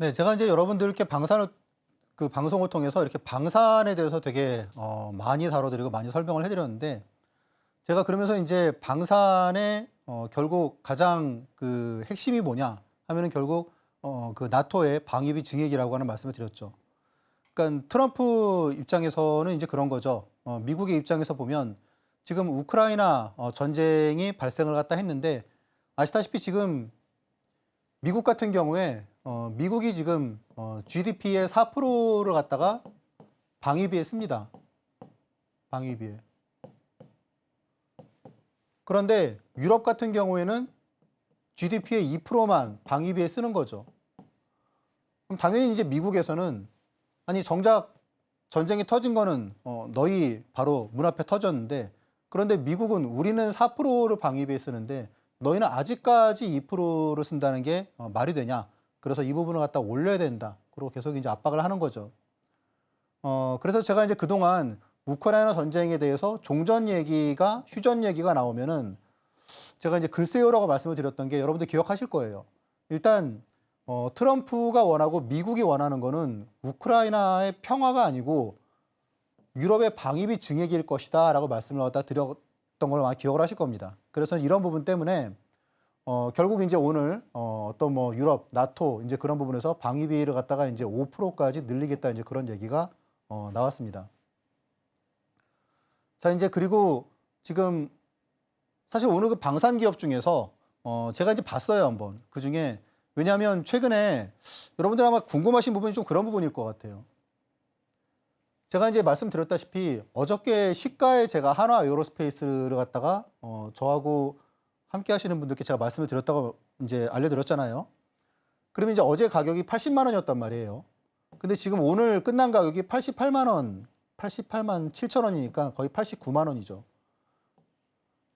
네, 제가 이제 여러분들께 방산을 그 방송을 통해서 이렇게 방산에 대해서 되게 어, 많이 다뤄드리고 많이 설명을 해드렸는데 제가 그러면서 이제 방산의 어, 결국 가장 그 핵심이 뭐냐 하면은 결국 어, 그 나토의 방위비 증액이라고 하는 말씀을 드렸죠. 그러니까 트럼프 입장에서는 이제 그런 거죠. 어, 미국의 입장에서 보면 지금 우크라이나 어, 전쟁이 발생을 갖다 했는데 아시다시피 지금 미국 같은 경우에 어, 미국이 지금 어, GDP의 4%를 갖다가 방위비에 씁니다. 방위비에. 그런데 유럽 같은 경우에는 GDP의 2%만 방위비에 쓰는 거죠. 그럼 당연히 이제 미국에서는 아니 정작 전쟁이 터진 거는 어, 너희 바로 문 앞에 터졌는데 그런데 미국은 우리는 4%를 방위비에 쓰는데 너희는 아직까지 2%를 쓴다는 게 어, 말이 되냐? 그래서 이 부분을 갖다 올려야 된다. 그리고 계속 이제 압박을 하는 거죠. 어, 그래서 제가 이제 그동안 우크라이나 전쟁에 대해서 종전 얘기가 휴전 얘기가 나오면은 제가 이제 글쎄요라고 말씀을 드렸던 게 여러분들 기억하실 거예요. 일단 어, 트럼프가 원하고 미국이 원하는 거는 우크라이나의 평화가 아니고 유럽의 방위비 증액일 것이다라고 말씀을 갖다 드렸던 걸 많이 기억을 하실 겁니다. 그래서 이런 부분 때문에 어, 결국 이제 오늘 어, 어떤 뭐 유럽, 나토 이제 그런 부분에서 방위비를 갖다가 이제 5%까지 늘리겠다 이제 그런 얘기가 어, 나왔습니다. 자 이제 그리고 지금 사실 오늘 그 방산 기업 중에서 어, 제가 이제 봤어요 한번 그 중에 왜냐하면 최근에 여러분들 아마 궁금하신 부분이 좀 그런 부분일 것 같아요. 제가 이제 말씀드렸다시피 어저께 시가에 제가 한화 에어로스페이스를 갖다가 어, 저하고 함께 하시는 분들께 제가 말씀을 드렸다고 이제 알려드렸잖아요. 그러면 이제 어제 가격이 80만 원이었단 말이에요. 근데 지금 오늘 끝난 가격이 88만 원, 88만 7천 원이니까 거의 89만 원이죠.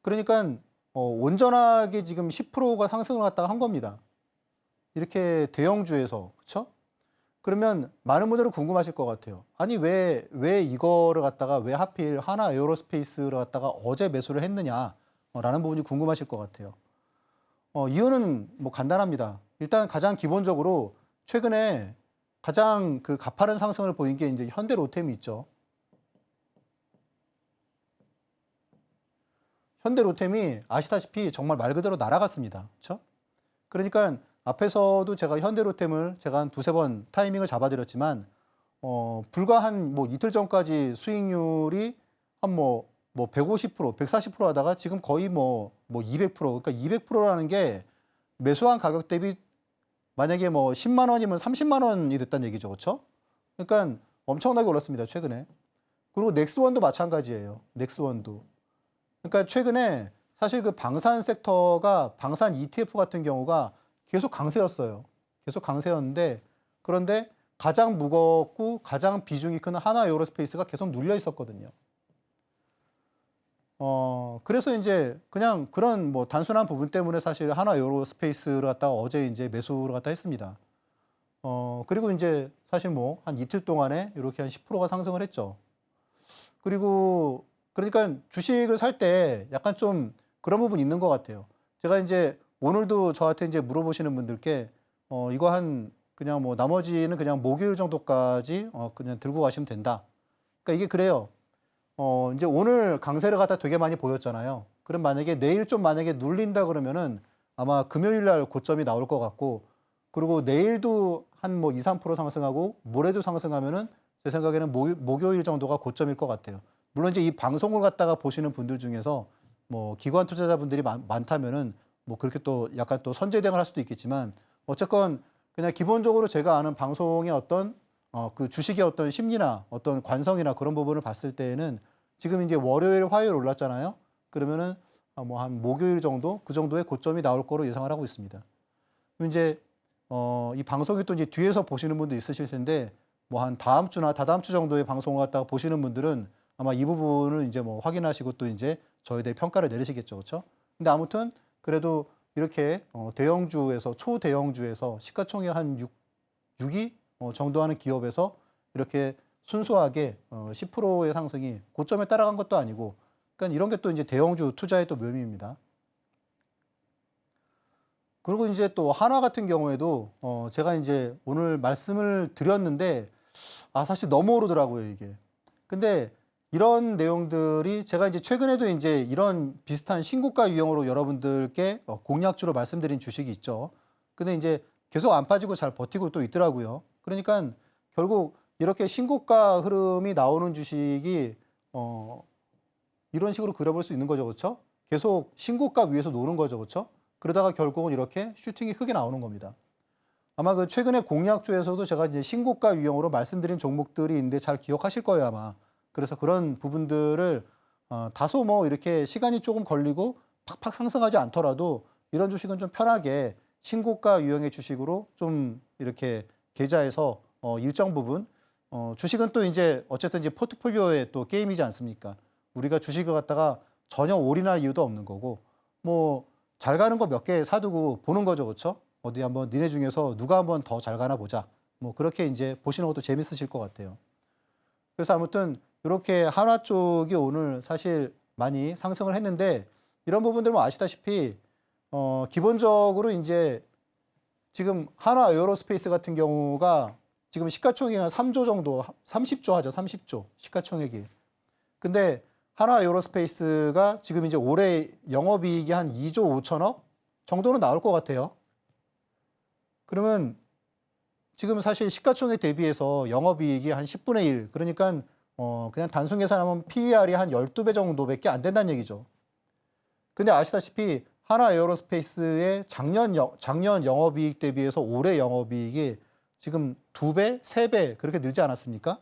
그러니까 어, 온전하게 지금 10%가 상승을 갖다가 한 겁니다. 이렇게 대형주에서 그렇죠? 그러면 많은 분들은 궁금하실 것 같아요. 아니 왜 왜 이거를 갖다가 왜 하필 하나 에어로스페이스를 갖다가 어제 매수를 했느냐 라는 부분이 궁금하실 것 같아요. 어, 이유는 뭐 간단합니다. 일단 가장 기본적으로 최근에 가장 그 가파른 상승을 보인 게 이제 현대 로템이 있죠. 현대 로템이 아시다시피 정말 말 그대로 날아갔습니다. 그렇죠? 그러니까 앞에서도 제가 현대 로템을 제가 한 두세 번 타이밍을 잡아드렸지만 어, 불과 한 뭐 이틀 전까지 수익률이 한뭐 뭐 150%, 140% 하다가 지금 거의 뭐 뭐 200% 그러니까 200%라는 게 매수한 가격 대비 만약에 뭐 10만 원이면 30만 원이 됐다는 얘기죠. 그렇죠? 그러니까 엄청나게 올랐습니다. 최근에. 그리고 넥스원도 마찬가지예요. 넥스원도. 그러니까 최근에 사실 그 방산 섹터가 방산 ETF 같은 경우가 계속 강세였어요. 계속 강세였는데 그런데 가장 무겁고 가장 비중이 큰 하나 에어로스페이스가 계속 눌려 있었거든요. 어, 그래서 이제 그냥 그런 뭐 단순한 부분 때문에 사실 하나 에어로스페이스를 갖다가 어제 이제 매수를 갖다 했습니다. 어, 그리고 이제 사실 뭐 한 이틀 동안에 이렇게 한 10%가 상승을 했죠. 그리고 그러니까 주식을 살 때 약간 좀 그런 부분 있는 것 같아요. 제가 이제 오늘도 저한테 이제 물어보시는 분들께 어 이거 한 그냥 뭐 나머지는 그냥 목요일 정도까지 어 그냥 들고 가시면 된다. 그러니까 이게 그래요. 어 이제 오늘 강세를 갖다 되게 많이 보였잖아요. 그럼 만약에 내일 좀 만약에 눌린다 그러면은 아마 금요일 날 고점이 나올 것 같고 그리고 내일도 한 뭐 2, 3% 상승하고 모레도 상승하면은 제 생각에는 목, 목요일 정도가 고점일 것 같아요. 물론 이제 이 방송을 갖다가 보시는 분들 중에서 뭐 기관 투자자분들이 많, 많다면은 뭐 그렇게 또 약간 또 선제 대응을 할 수도 있겠지만 어쨌건 그냥 기본적으로 제가 아는 방송의 어떤 어 그 주식의 어떤 심리나 어떤 관성이나 그런 부분을 봤을 때에는 지금 이제 월요일, 화요일 올랐잖아요. 그러면은 뭐 한 목요일 정도 그 정도의 고점이 나올 거로 예상을 하고 있습니다. 이제 어 이 방송이 또 이제 뒤에서 보시는 분도 있으실 텐데 뭐 한 다음 주나 다다음 주 정도의 방송을 갖다가 보시는 분들은 아마 이 부분을 이제 뭐 확인하시고 또 이제 저에 대해 평가를 내리시겠죠. 그렇죠? 근데 아무튼 그래도 이렇게 어, 대형주에서 초대형주에서 시가총액 한 6, 6위 어, 정도 하는 기업에서 이렇게 순수하게 어, 10%의 상승이 고점에 따라간 것도 아니고 그러니까 이런 게 또 이제 대형주 투자의 또 묘미입니다. 그리고 이제 또 하나 같은 경우에도 어 제가 이제 오늘 말씀을 드렸는데 아 사실 너무 오르더라고요 이게. 근데 이런 내용들이 제가 이제 최근에도 이제 이런 비슷한 신고가 유형으로 여러분들께 어, 공략주로 말씀드린 주식이 있죠. 근데 이제 계속 안 빠지고 잘 버티고 또 있더라고요. 그러니까 결국 이렇게 신고가 흐름이 나오는 주식이 어 이런 식으로 그려볼 수 있는 거죠, 그렇죠? 계속 신고가 위에서 노는 거죠, 그렇죠? 그러다가 결국은 이렇게 슈팅이 크게 나오는 겁니다. 아마 그 최근에 공략주에서도 제가 이제 신고가 유형으로 말씀드린 종목들이 있는데 잘 기억하실 거예요, 아마. 그래서 그런 부분들을 어, 다소 뭐 이렇게 시간이 조금 걸리고 팍팍 상승하지 않더라도 이런 주식은 좀 편하게 신고가 유형의 주식으로 좀 이렇게 계좌에서 어, 일정 부분 어, 주식은 또 이제 어쨌든 이제 포트폴리오의 또 게임이지 않습니까? 우리가 주식을 갖다가 전혀 올인할 이유도 없는 거고 뭐 잘 가는 거 몇 개 사두고 보는 거죠, 그렇죠? 어디 한번 니네 중에서 누가 한번 더 잘 가나 보자. 뭐 그렇게 이제 보시는 것도 재밌으실 것 같아요. 그래서 아무튼 이렇게 한화 쪽이 오늘 사실 많이 상승을 했는데 이런 부분들 뭐 아시다시피 어 기본적으로 이제 지금 한화 에어로스페이스 같은 경우가 지금 시가총액이 한 3조 정도, 30조 하죠, 30조 시가총액이. 근데 한화 에어로스페이스가 지금 이제 올해 영업이익이 한 2조 5천억 정도는 나올 것 같아요. 그러면 지금 사실 시가총액 대비해서 영업이익이 한 10분의 1, 그러니까 어 그냥 단순 계산하면 PER이 한 12배 정도밖에 안 된다는 얘기죠. 근데 아시다시피 하나 에어로스페이스의 작년 영, 작년 영업이익 대비해서 올해 영업이익이 지금 두 배, 세 배 그렇게 늘지 않았습니까?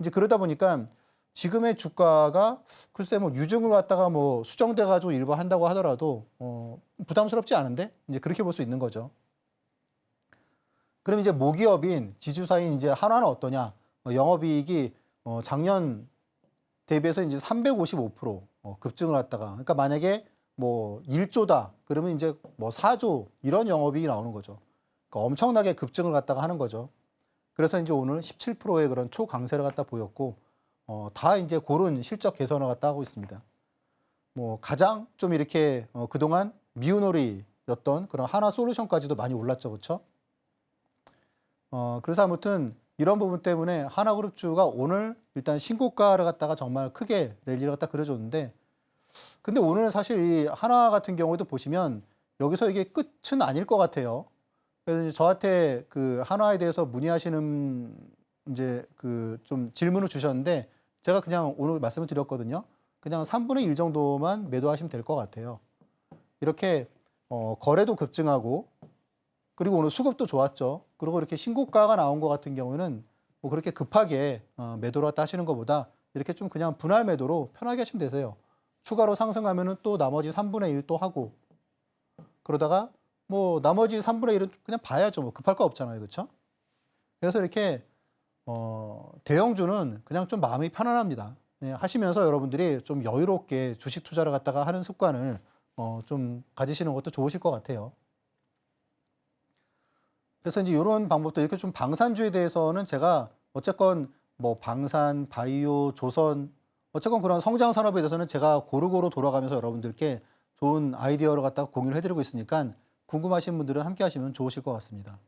이제 그러다 보니까 지금의 주가가 글쎄 뭐 유증을 갖다가 뭐 수정돼 가지고 일부 한다고 하더라도 어 부담스럽지 않은데 이제 그렇게 볼 수 있는 거죠. 그럼 이제 모기업인 지주사인 이제 한화는 어떠냐? 어, 영업이익이 어, 작년 대비해서 이제 355% 어, 급증을 했다가 그러니까 만약에 뭐 1조다 그러면 이제 뭐 4조 이런 영업이익이 나오는 거죠. 그러니까 엄청나게 급증을 갖다가 하는 거죠. 그래서 이제 오늘 17%의 그런 초강세를 갖다 보였고 어, 다 이제 고른 실적 개선을 갖다 하고 있습니다. 뭐 가장 좀 이렇게 어, 그동안 미운오리였던 그런 하나 솔루션까지도 많이 올랐죠, 그렇죠? 어, 그래서 아무튼 이런 부분 때문에 하나그룹주가 오늘 일단 신고가를 갖다가 정말 크게 랠리를 갖다 그려줬는데 근데 오늘은 사실 이 하나 같은 경우에도 보시면 여기서 이게 끝은 아닐 것 같아요. 그래서 이제 저한테 그 한화에 대해서 문의하시는 이제 그 좀 질문을 주셨는데 제가 그냥 오늘 말씀을 드렸거든요. 그냥 3분의 1 정도만 매도하시면 될 것 같아요. 이렇게 어, 거래도 급증하고 그리고 오늘 수급도 좋았죠. 그리고 이렇게 신고가가 나온 것 같은 경우는 뭐 그렇게 급하게 어, 매도로 따시는 것보다 이렇게 좀 그냥 분할 매도로 편하게 하시면 되세요. 추가로 상승하면 은 또 나머지 3분의 1 또 하고 그러다가 뭐 나머지 3분의 1은 그냥 봐야죠. 뭐 급할 거 없잖아요. 그렇죠? 그래서 이렇게 어, 대형주는 그냥 좀 마음이 편안합니다. 네, 하시면서 여러분들이 좀 여유롭게 주식 투자를 갖다가 하는 습관을 어, 좀 가지시는 것도 좋으실 것 같아요. 그래서 이제 이런 방법도 이렇게 좀 방산주에 대해서는 제가 어쨌건 뭐 방산, 바이오, 조선 어쨌건 그런 성장 산업에 대해서는 제가 고루고루 돌아가면서 여러분들께 좋은 아이디어를 갖다가 공유를 해드리고 있으니까 궁금하신 분들은 함께 하시면 좋으실 것 같습니다.